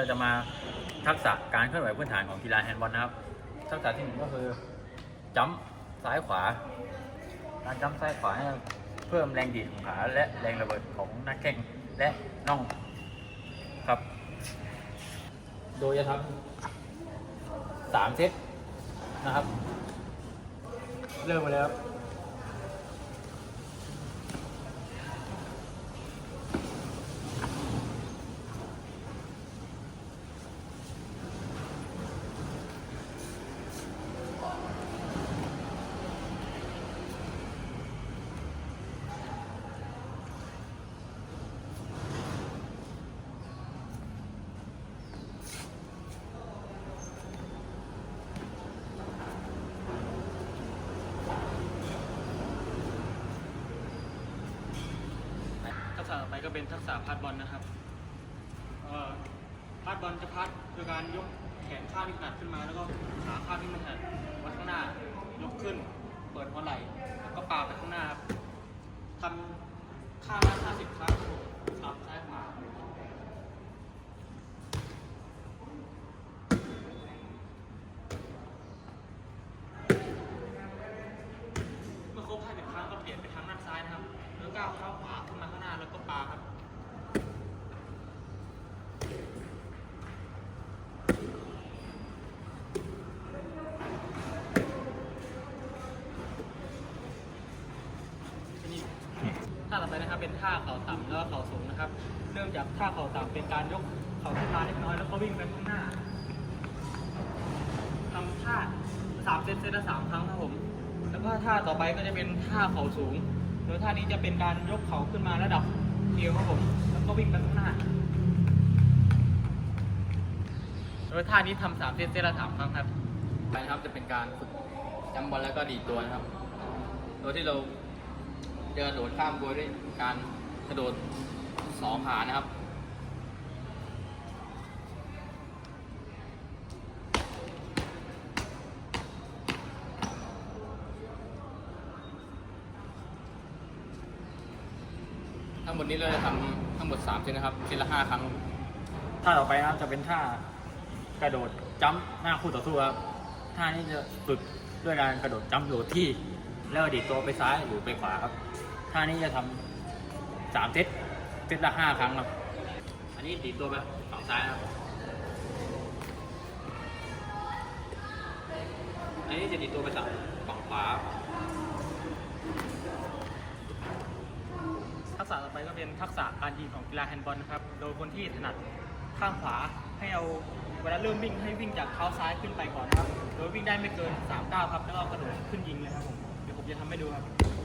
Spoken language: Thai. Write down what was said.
เราจะมาทักษะการเคลื่อนไหวพื้นฐานของกีฬาแฮนด์บอลนะครับ ทักษะที่หนึ่งก็คือจัมซ้ายขวา การจัมซ้ายขวาให้เพิ่มแรงดีดของขาและแรงระเบิดของนักแข่งและน่องครับ โดยจะทำสามเซตนะครับ เริ่มมาเลยครับ ษะต่อไปก็เป็นทักษะพาดบอลนะครับพาดบอลจะพัดโดยการยกแขนข้างที่ถนัดขึ้นมา แล้วก็ขาข้างที่มันถนัดไว้ข้างหน้ายกขึ้น เปิดหัวไหล่แล้วก็ปาไปข้างหน้าครับทำข้างละ50 ครั้งครับซ้ายขวาเมื่อครบ50 ครั้งก็เปลี่ยนไปทางด้านซ้ายนะครับ แล้วก้าวเท้าขวขาแล้วก็ปาครับ ท่าต่อไปนะครับเป็นท่าเข่าต่ำแล้วก็เข่าสูงนะครับ เริ่มจากท่าเข่าต่ำเป็นการยกเข่าขึ้นมาเล็กน้อยแล้วก็วิ่งไปข้างหน้าทำท่าสามเซตเซตละสามครั้งครับผม แล้วก็ท่าต่อไปก็จะเป็นท่าเข่าสูงโดยท่านี้จะเป็นการยกเข่าขึ้นมาระดับเอวครับผม แล้วก็วิ่งไปข้างหน้าโดยท่านี้ทำสามเซตเซตละสามครั้งครับไปนะครับจะเป็นการฝึกจัมป์บอลแล้วก็ดีดตัวนะครับ โดยที่เรา จะโดดข้ามบัวด้วยการกระโดดสองขานะครับทั้งหมดนี้เราจะทำทั้งหมด3เซตนะครับเซตละ5ครั้งท่าต่อไปนะครับจะเป็นท่ากระโดดจัมป์หน้าคู่ต่อสู้ครับท่านี้จะฝึกด้วยการกระโดดจัมป์โดดที่ แล้วดีดตัวไปซ้ายหรือไปขวาครับท่านี้จะทำสามเซตเซตละห้าครั้งครับ อันนี้ดีดตัวไปฝั่งซ้ายครับ อันนี้จะดีดตัวไปฝั่งฝั่งขวาครับทักษะต่อไปก็เป็นทักษะการยิงของกีฬาแฮนด์บอลนะครับ โดยคนที่ถนัดข้างขวาให้เอาเวลาเริ่มวิ่งให้วิ่งจากเท้าซ้ายขึ้นไปก่อนนะครับ โดยวิ่งได้ไม่เกิน3ก้าวครับ แล้วก็กระโดดขึ้นยิงเลยครับผม ผมจะทำให้ดูครับ